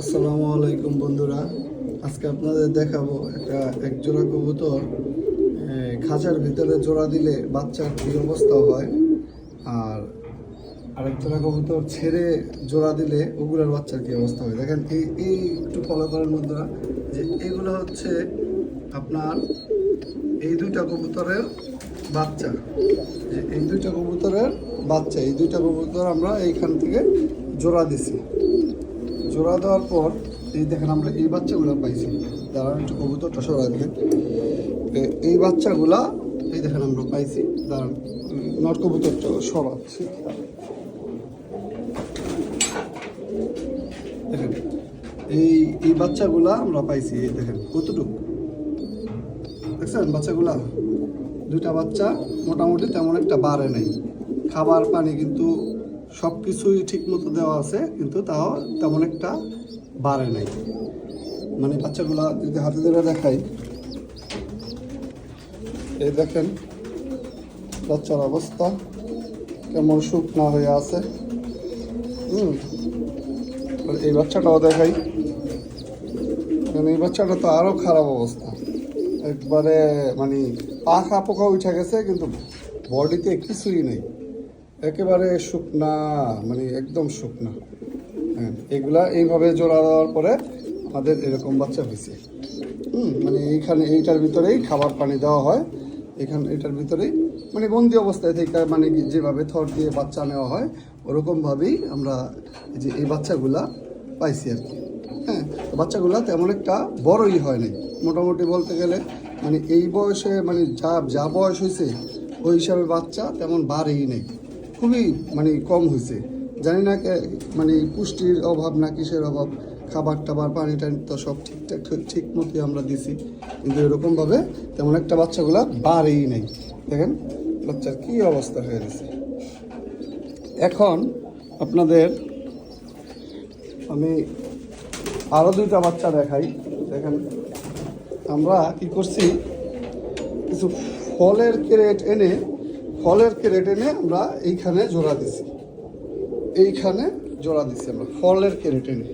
আসসালামু আলাইকুম বন্ধুরা। আজকে আপনাদের দেখাবো একটা এক জোড়া কবুতর খাঁচার ভিতরে জোড়া দিলে বাচ্চার কী অবস্থা হয়? আর আরেক জোড়া কবুতর ছেড়ে জোড়া দিলে ওগুলোর বাচ্চার কী অবস্থা হয়? দেখেন, এই এই একটু ফলো করার বন্ধুরা, যে এগুলো হচ্ছে আপনার এই দুইটা কবুতরের বাচ্চা। এই দুইটা কবুতরের বাচ্চা, এই দুইটা কবুতর আমরা এইখান থেকে জোড়া দিছি। জোড়া দেওয়ার পর, এই দেখেন আমরা এই বাচ্চাগুলো পাইছি। দাঁড়ান একটু কবুতরটা সরাই দেখেন এই বাচ্চাগুলা, এই দেখেন আমরা পাইছি। দাঁড়ান নট কবুতরটা সরাচ্ছি। দেখেন, এই এই বাচ্চাগুলা আমরা পাইছি, এই দেখেন, কতটুকু? দেখছেন বাচ্চাগুলা? দুইটা বাচ্চা, মোটামুটি তেমন একটা বাড়ে নেই। খাবার পানি কিন্তু সব কিছুই ঠিক মতো দেওয়া আছে, কিন্তু তাও তেমন একটা বাড়ে নাই। মানে বাচ্চাগুলো যদি হাতে ধরে দেখাই, এই দেখেন বাচ্চার অবস্থা, কেমন শুকনা হয়ে আছে। হুম এই বাচ্চাটাও দেখাই। কারণ এই বাচ্চাটা তো আরও খারাপ অবস্থা। একবারে মানে পাখা পোকা উঠে গেছে, কিন্তু বডিতে কিছুই নেই। একেবারে শুকনা মানে একদম শুকনা। হ্যাঁ এগুলা এইভাবে জোড়া দেওয়ার পরে আমাদের এরকম বাচ্চা হয়েছে। হুম মানে এইখানে, এইটার ভিতরেই খাবার পানি দেওয়া হয়। এখানে, এটার ভিতরেই মানে বন্দি অবস্থায় থেকে মানে যেভাবে থর দিয়ে বাচ্চা নেওয়া হয়, ওরকমভাবেই আমরা যে এই বাচ্চাগুলা পাইছি আর কি। হ্যাঁ তো বাচ্চাগুলা তেমন একটা বড়ই হয় নাই। মোটামুটি বলতে গেলে মানে এই বয়সে মানে যা যা বয়স হয়েছে, ওই হিসাবে বাচ্চা তেমন বাড়েই নেই। খুবই মানে কম হয়েছে। জানি না মানে পুষ্টির অভাব না কিসের অভাব, খাবার টাবার, পানি টানি তো সব ঠিকঠাক ঠিক- ঠিক মতোই আমরা দিছি। কিন্তু এরকমভাবে তেমন একটা বাচ্চাগুলা বাড়েই নেই। দেখেন, বাচ্চার কী অবস্থা হয়ে গেছে। এখন আপনাদের আমি আরও দুইটা বাচ্চা দেখাই। দেখেন, আমরা কি করছি, কিছু ফলের ক্রেট এনে ফলের ক্রেট এনে আমরা এইখানে জোড়া দিছি। এইখানে জোড়া দিছি আমরা, ফলের ক্রেট এনে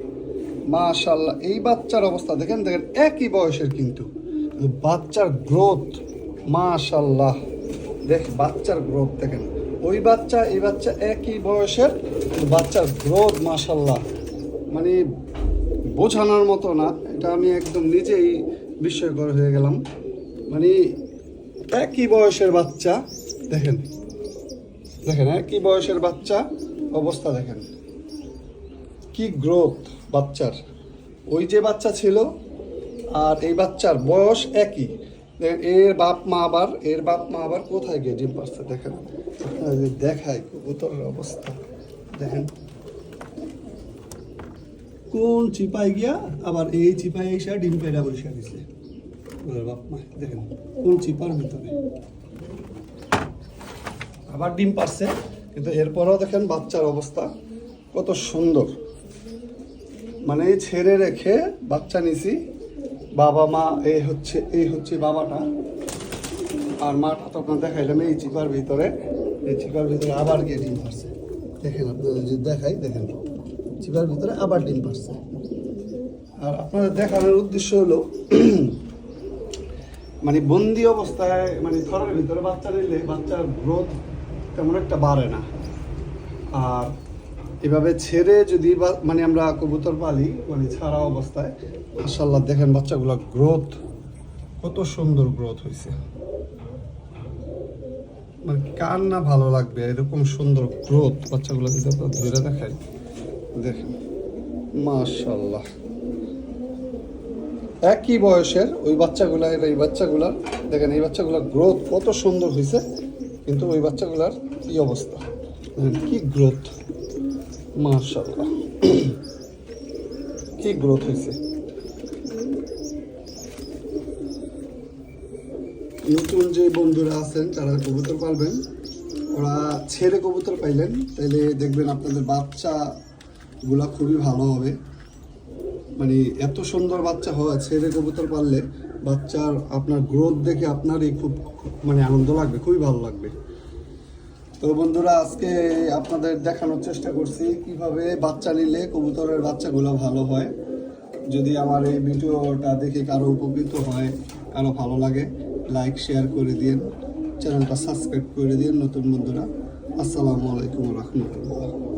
মাশাল্লাহ এই বাচ্চার অবস্থা দেখেন দেখেন, একই বয়সের কিন্তু। কিন্তু বাচ্চার গ্রোথ মাশাল্লাহ দেখ, বাচ্চার গ্রোথ দেখেন। ওই বাচ্চা, এই বাচ্চা একই বয়সের বাচ্চার গ্রোথ মাশাল্লাহ মানে বোঝানোর মতো না, এটা আমি একদম নিজেই বিস্ময়কর হয়ে গেলাম। মানে একই বয়সের বাচ্চা দেখেন। দেখেন একই বয়সের বাচ্চা? অবস্থা দেখেন। কি গ্রোথ বাচ্চার। ওই যে বাচ্চা ছিল, আর এই বাচ্চার বয়স একই। এর বাপ মা আবার, এর বাপ মা আবার কোথায় গিয়ে ডিম পারছে দেখেন দেখায় কবুতরের অবস্থা, দেখেন। কোন চিপাই গিয়া আবার এই চিপাই এসে ডিম পেড়া বসে দিছে? বাপ মা, দেখেন, কোন চিপার ভিতরে? আবার ডিম পারছে, কিন্তু এরপরেও দেখেন বাচ্চার অবস্থা কত সুন্দর। মানে ছেড়ে রেখে বাচ্চা নিছি, বাবা মা, এই হচ্ছে এই হচ্ছে বাবাটা। আর মাটা তো আপনার দেখাইলাম, এই চিপার ভিতরে, এই চিপার ভিতরে আবার গিয়ে ডিম পারছে। দেখেন আপনাদের যদি দেখাই, দেখেন। চিপার ভিতরে আবার ডিম পারছে। আর আপনাদের দেখানোর উদ্দেশ্য হলো মানে বন্দি অবস্থায় মানে ঘরের ভিতরে বাচ্চা নিলে বাচ্চার গ্রোথ তেমন একটা বাড়ে না। আর এভাবে ছেড়ে যদি মানে আমরা কবুতর পালি মানে ছাড়া অবস্থায় মাসাল্লাহ দেখেন বাচ্চাগুলো গ্রোথ কত সুন্দর গ্রোথ হয়েছে মানে কার না ভালো লাগবে, এরকম সুন্দর গ্রোথ বাচ্চাগুলো যদি আপনার ধরে দেখাই, দেখেন মাশাল্লাহ একই বয়সের ওই বাচ্চাগুলা, এই বাচ্চাগুলার দেখেন এই বাচ্চাগুলার গ্রোথ কত সুন্দর হয়েছে কিন্তু ওই বাচ্চাগুলার কি অবস্থা? কি গ্রোথ মাশাল্লাহ কি গ্রোথ হয়েছে নতুন যে বন্ধুরা আছেন, তারা কবুতর পালবেন। ওরা ছেড়ে কবুতর পাইলেন, তাইলে দেখবেন আপনাদের বাচ্চা গুলা খুবই ভালো হবে। মানে এত সুন্দর বাচ্চা হয় ছেড়ে কবুতর পাললে বাচ্চার আপনার গ্রোথ দেখে আপনারই খুব মানে আনন্দ লাগবে, খুবই ভালো লাগবে। তো বন্ধুরা, আজকে আপনাদের দেখানোর চেষ্টা করছি কীভাবে বাচ্চা নিলে কবুতরের বাচ্চাগুলো ভালো হয়। যদি আমার এই ভিডিওটা দেখে কারও উপকৃত হয়, কারও ভালো লাগে লাইক শেয়ার করে দিন চ্যানেলটা সাবস্ক্রাইব করে দিন নতুন বন্ধুরা। আসসালামু আলাইকুম রহমতুল্লাহ।